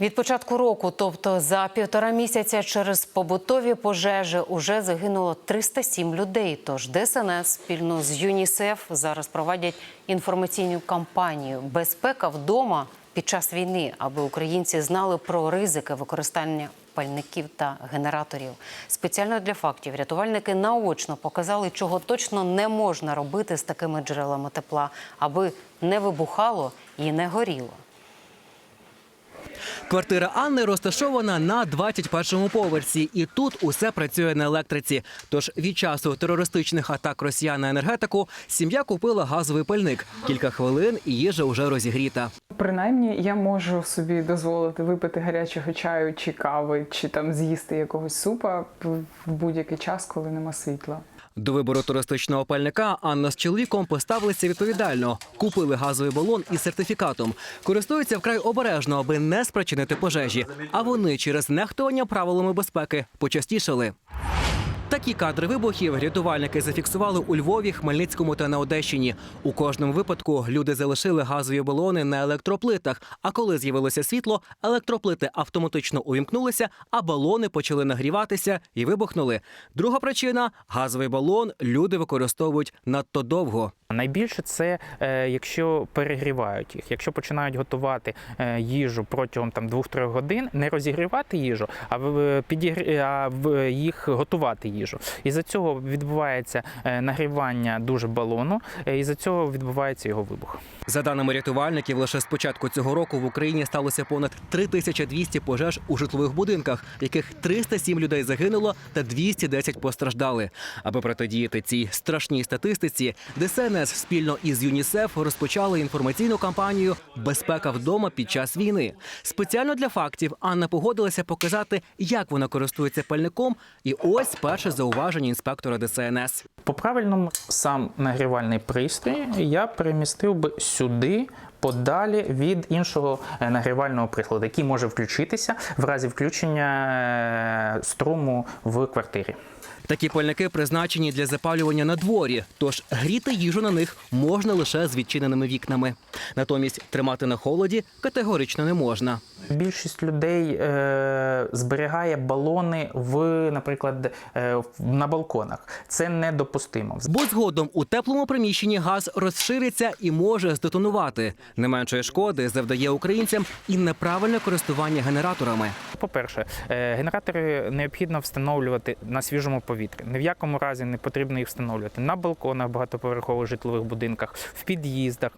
Від початку року, тобто за півтора місяця, через побутові пожежі уже загинуло 307 людей. Тож ДСНС спільно з ЮНІСЕФ зараз проводять інформаційну кампанію Безпека вдома під час війни, аби українці знали про ризики використання пальників та генераторів. Спеціально для фактів рятувальники наочно показали, чого точно не можна робити з такими джерелами тепла, аби не вибухало і не горіло. Квартира Анни розташована на 21-му поверсі, і тут усе працює на електриці. Тож від часу терористичних атак росіян на енергетику сім'я купила газовий пальник. Кілька хвилин і їжа вже розігріта. Принаймні, я можу собі дозволити випити гарячого чаю чи кави, чи там з'їсти якогось супа в будь-який час, коли нема світла. До вибору туристичного пальника Анна з чоловіком поставилися відповідально. Купили газовий балон із сертифікатом. Користуються вкрай обережно, аби не спричинити пожежі. А вони через нехтування правилами безпеки почастішали. Такі кадри вибухів рятувальники зафіксували у Львові, Хмельницькому та на Одещині. У кожному випадку люди залишили газові балони на електроплитах. А коли з'явилося світло, електроплити автоматично увімкнулися, а балони почали нагріватися і вибухнули. Друга причина газовий балон люди використовують надто довго. Найбільше це е, якщо перегрівають їх. Якщо починають готувати е, їжу протягом там 2-3 годин, не розігрівати їжу, а в- підігрі... а їх готувати їжу. І за цього відбувається е, нагрівання дуже балону, е, і за цього відбувається його вибух. За даними рятувальників, лише з початку цього року в Україні сталося понад 3200 пожеж у житлових будинках, в яких 307 людей загинуло та 210 постраждали. Аби протидіяти цій страшній статистиці, ДСНС спільно із ЮНІСЕФ розпочали інформаційну кампанію Безпека вдома під час війни. Спеціально для фактів Анна погодилася показати, як вона користується пальником. І ось перше зауваження інспектора ДСНС. По правильному сам нагрівальний пристрій я перемістив би сюди. Подалі від іншого е, нагрівального приладу, який може включитися в разі включення е, струму в квартирі. Такі пальники призначені для запалювання на дворі, тож гріти їжу на них можна лише з відчиненими вікнами. Натомість тримати на холоді категорично не можна. Більшість людей е, зберігає балони в, наприклад, е, на балконах. Це недопустимо. Бо згодом у теплому приміщенні газ розшириться і може здетонувати. Не меншої шкоди завдає українцям і неправильне користування генераторами. По-перше, е, генератори необхідно встановлювати на свіжому повітрі. Ні в якому разі не потрібно їх встановлювати на балконах, багатоповерхових житлових будинках, в під'їздах.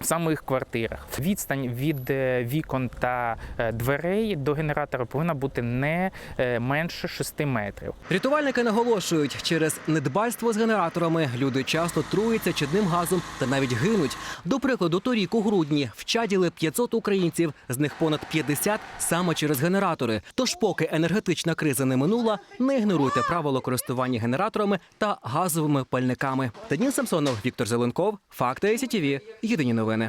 В самих квартирах відстань від е, вікон та е, дверей до генератора повинна бути не е, менше 6 метрів. Рятувальники наголошують, через недбальство з генераторами люди часто труються чадним газом та навіть гинуть. До прикладу, торік у грудні вчаділи 500 українців, з них понад 50 саме через генератори. Тож, поки енергетична криза не минула, не ігноруйте правила користування генераторами та газовими пальниками. Даніл Самсонов, Віктор Зеленков, Факти СІТІВІ. Єдині новини.